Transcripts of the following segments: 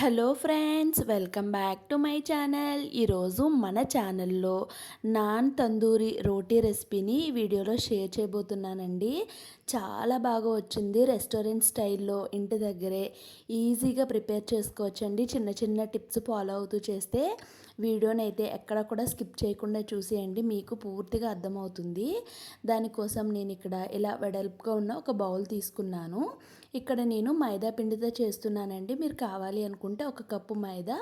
Hello friends welcome back to my channel. ఈరోజు మన ఛానల్లో నాన్ తందూరి రోటీ రెసిపీని వీడియోలో షేర్ చేయబోతున్నానండి. చాలా బాగా వచ్చింది రెస్టారెంట్ స్టైల్లో ఇంటి దగ్గరే. ఈజీగా ప్రిపేర్ చేసుకోవచ్చండి. చిన్న చిన్న టిప్స్ ఫాలో అవుతూ చేస్తే వీడియోని అయితే ఎక్కడ కూడా స్కిప్ చేయకుండా చూసేయండి. మీకు పూర్తిగా అర్థమవుతుంది. దానికోసం నేను ఇక్కడ ఇలా వెడల్పుగా ఉన్న ఒక బౌల్ తీసుకున్నాను. ఇక్కడ నేను మైదా పిండితో చేస్తున్నానండి. మీరు కావాలి అనుకుంటే ఒక కప్పు మైదా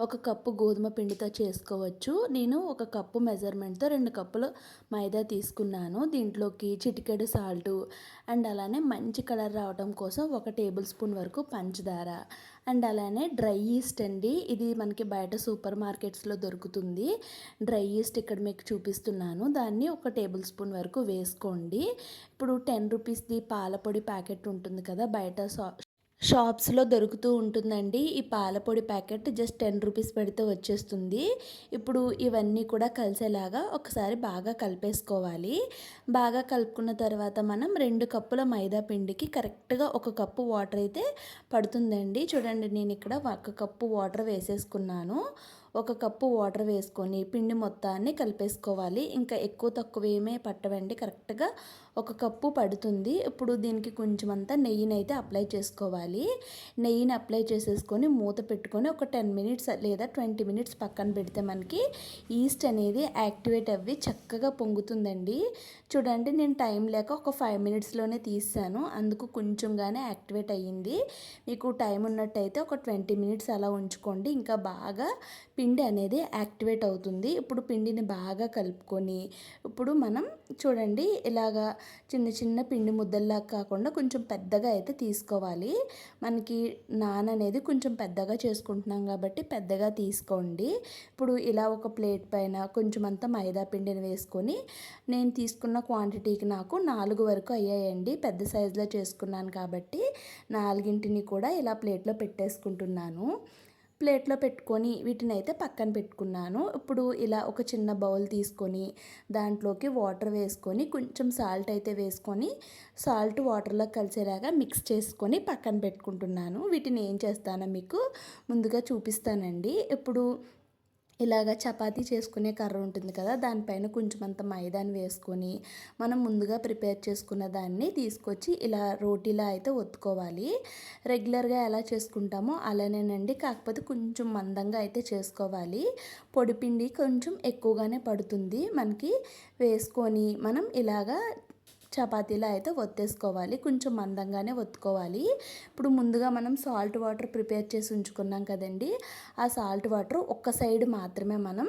ఒక కప్పు గోధుమ పిండితో చేసుకోవచ్చు. నేను ఒక కప్పు మెజర్మెంట్తో రెండు కప్పులు మైదా తీసుకున్నాను. దీంట్లోకి చిటికెడు సాల్టు అండ్ అలానే మంచి కలర్ రావడం కోసం ఒక టేబుల్ స్పూన్ వరకు పంచదార. అండ్ అలానే డ్రై ఈస్ట్ అండి. ఇది మనకి బయట సూపర్ మార్కెట్స్లో దొరుకుతుంది. డ్రై ఈస్ట్ ఇక్కడ మీకు చూపిస్తున్నాను. దాన్ని ఒక టేబుల్ స్పూన్ వరకు వేసుకోండి. ఇప్పుడు టెన్ రూపీస్ది పాలపొడి ప్యాకెట్ ఉంటుంది కదా బయట షాప్స్లో దొరుకుతూ ఉంటుందండి. ఈ పాలపొడి ప్యాకెట్ జస్ట్ టెన్ రూపీస్ పెడితే వచ్చేస్తుంది. ఇప్పుడు ఇవన్నీ కూడా కలిసేలాగా ఒకసారి బాగా కలిపేసుకోవాలి. బాగా కలుపుకున్న తర్వాత మనం రెండు కప్పుల మైదా పిండికి కరెక్ట్గా ఒక కప్పు వాటర్ అయితే పడుతుందండి. చూడండి నేను ఇక్కడ ఒక కప్పు వాటర్ వేసేసుకున్నాను. ఒక కప్పు వాటర్ వేసుకొని పిండి మొత్తాన్ని కలిపేసుకోవాలి. ఇంకా ఎక్కువ తక్కువ ఏమే పట్టవండి. కరెక్ట్గా ఒక కప్పు పడుతుంది. ఇప్పుడు దీనికి కొంచెం అంతా నెయ్యిని అయితే అప్లై చేసుకోవాలి. నెయ్యిని అప్లై చేసేసుకొని మూత పెట్టుకొని ఒక టెన్ మినిట్స్ లేదా ట్వంటీ మినిట్స్ పక్కన పెడితే మనకి ఈస్ట్ అనేది యాక్టివేట్ అవ్వి చక్కగా పొంగుతుందండి. చూడండి నేను టైం లేక ఒక ఫైవ్ మినిట్స్లోనే తీసాను. అందుకు కొంచెంగానే యాక్టివేట్ అయ్యింది. మీకు టైం ఉన్నట్టయితే ఒక ట్వంటీ మినిట్స్ అలా ఉంచుకోండి. ఇంకా బాగా పిండి అనేది యాక్టివేట్ అవుతుంది. ఇప్పుడు పిండిని బాగా కలుపుకొని ఇప్పుడు మనం చూడండి ఇలాగా చిన్న చిన్న పిండి ముద్దల్లా కాకుండా కొంచెం పెద్దగా అయితే తీసుకోవాలి. మనకి నాన్ అనేది కొంచెం పెద్దగా చేసుకుంటున్నాం కాబట్టి పెద్దగా తీసుకోండి. ఇప్పుడు ఇలా ఒక ప్లేట్ పైన కొంచెం అంతా మైదా పిండిని వేసుకొని నేను తీసుకున్న క్వాంటిటీకి నాకు నాలుగు వరకు అయ్యాయండి. పెద్ద సైజులో చేసుకున్నాను కాబట్టి నాలుగింటిని కూడా ఇలా ప్లేట్లో పెట్టేసుకుంటున్నాను. ప్లేట్లో పెట్టుకొని వీటిని అయితే పక్కన పెట్టుకున్నాను. ఇప్పుడు ఇలా ఒక చిన్న బౌల్ తీసుకొని దాంట్లోకి వాటర్ వేసుకొని కొంచెం సాల్ట్ అయితే వేసుకొని సాల్ట్ వాటర్లో కలిసేలాగా మిక్స్ చేసుకొని పక్కన పెట్టుకుంటున్నాను. వీటిని ఏం చేస్తానో మీకు ముందుగా చూపిస్తానండి. ఇప్పుడు ఇలాగ చపాతీ చేసుకునే కర్ర ఉంటుంది కదా దానిపైన కొంచెం అంత మైదాని వేసుకొని మనం ముందుగా ప్రిపేర్ చేసుకున్న దాన్ని తీసుకొచ్చి ఇలా రోటీలా అయితే ఒత్తుకోవాలి. రెగ్యులర్గా ఎలా చేసుకుంటామో అలానేనండి. కాకపోతే కొంచెం మందంగా అయితే చేసుకోవాలి. పొడిపిండి కొంచెం ఎక్కువగానే పడుతుంది. మనకి వేసుకొని మనం ఇలాగా చపాతీలో అయితే ఒత్తేసుకోవాలి. కొంచెం మందంగానే ఒత్తుకోవాలి. ఇప్పుడు ముందుగా మనం సాల్ట్ వాటర్ ప్రిపేర్ చేసి ఉంచుకున్నాం కదండి. ఆ సాల్ట్ వాటర్ ఒక్క సైడ్ మాత్రమే మనం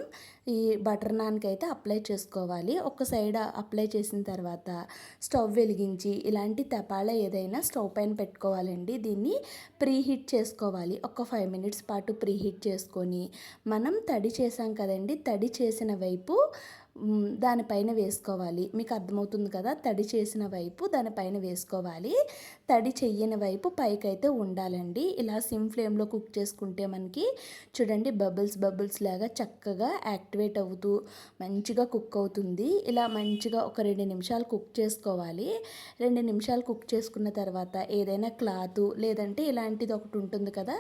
ఈ బటర్ నాన్కి అయితే అప్లై చేసుకోవాలి. ఒక సైడ్ అప్లై చేసిన తర్వాత స్టవ్ వెలిగించి ఇలాంటి తపాల ఏదైనా స్టవ్ పైన పెట్టుకోవాలండి. దీన్ని ప్రీ హీట్ చేసుకోవాలి. ఒక ఫైవ్ మినిట్స్ పాటు ప్రీ హీట్ చేసుకొని మనం తడి చేసాం కదండి. తడి చేసిన వైపు దానిపైన వేసుకోవాలి. మీకు అర్థమవుతుంది కదా? తడి చేసిన వైపు దానిపైన వేసుకోవాలి. తడి చెయ్యని వైపు పైకైతే ఉండాలండి. ఇలా సిమ్ ఫ్లేమ్లో కుక్ చేసుకుంటే మనకి చూడండి బబుల్స్ బబుల్స్ లాగా చక్కగా యాక్టివేట్ అవుతూ మంచిగా కుక్ అవుతుంది. ఇలా మంచిగా ఒక రెండు నిమిషాలు కుక్ చేసుకోవాలి. రెండు నిమిషాలు కుక్ చేసుకున్న తర్వాత ఏదైనా క్లాత్ లేదంటే ఇలాంటిది ఒకటి ఉంటుంది కదా?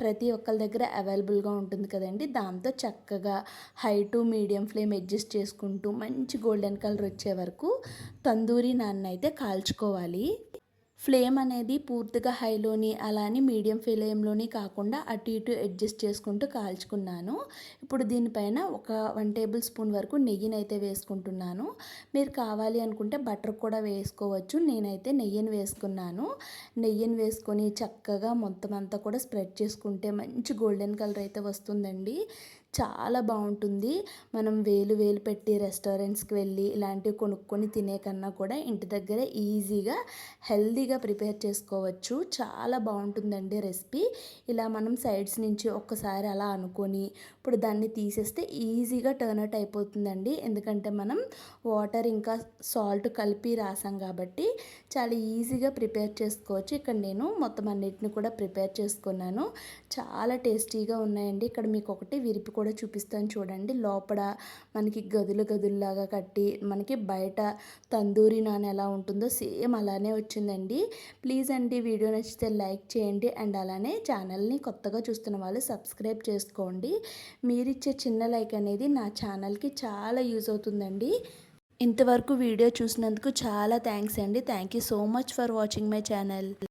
ప్రతి ఒక్కరి దగ్గర అవైలబుల్గా ఉంటుంది కదండి. దాంతో చక్కగా high to medium flame adjust చేసుకుంటే చేసుకుంటూ మంచి గోల్డెన్ కలర్ వచ్చే వరకు తందూరి నాన్న అయితే కాల్చుకోవాలి. ఫ్లేమ్ అనేది పూర్తిగా హైలోని అలానే మీడియం ఫ్లేమ్లోని కాకుండా అటు ఇటు అడ్జస్ట్ చేసుకుంటూ కాల్చుకున్నాను. ఇప్పుడు దీనిపైన ఒక వన్ టేబుల్ స్పూన్ వరకు నెయ్యిని అయితే వేసుకుంటున్నాను. మీరు కావాలి అనుకుంటే బటర్ కూడా వేసుకోవచ్చు. నేనైతే నెయ్యిని వేసుకున్నాను. నెయ్యిని వేసుకొని చక్కగా మొత్తం అంతా కూడా స్ప్రెడ్ చేసుకుంటే మంచి గోల్డెన్ కలర్ అయితే వస్తుందండి. చాలా బాగుంటుంది. మనం వేలు వేలు పెట్టి రెస్టారెంట్స్కి వెళ్ళి ఇలాంటివి కొనుక్కొని తినే కన్నా కూడా ఇంటి దగ్గర ఈజీగా హెల్దీగా ప్రిపేర్ చేసుకోవచ్చు. చాలా బాగుంటుందండి రెసిపీ. ఇలా మనం సైడ్స్ నుంచి ఒక్కసారి అలా అనుకొని ఇప్పుడు దాన్ని తీసేస్తే ఈజీగా టర్న్ అవుట్ అయిపోతుందండి. ఎందుకంటే మనం వాటర్ ఇంకా సాల్ట్ కలిపి రాసాం కాబట్టి చాలా ఈజీగా ప్రిపేర్ చేసుకోవచ్చు. ఇక్కడ నేను మొత్తం అన్నిటిని కూడా ప్రిపేర్ చేసుకున్నాను. చాలా టేస్టీగా ఉన్నాయండి. ఇక్కడ మీకు ఒకటి విరిపి కూడా చూపిస్తాను చూడండి. లోపల మనకి గదులు గదుల్లాగా కట్టి మనకి బయట తందూరి నాన్ ఎలా ఉంటుందో సేమ్ అలానే వచ్చిందండి. ప్లీజ్ అండి వీడియో నచ్చితే లైక్ చేయండి అండ్ అలానే ఛానల్ని కొత్తగా చూస్తున్న వాళ్ళు సబ్స్క్రైబ్ చేసుకోండి. మీరిచ్చే చిన్న లైక్ అనేది నా ఛానల్కి చాలా యూజ్ అవుతుందండి. ఇంతవరకు వీడియో చూసినందుకు చాలా థ్యాంక్స్ అండి. Thank you so much for watching my channel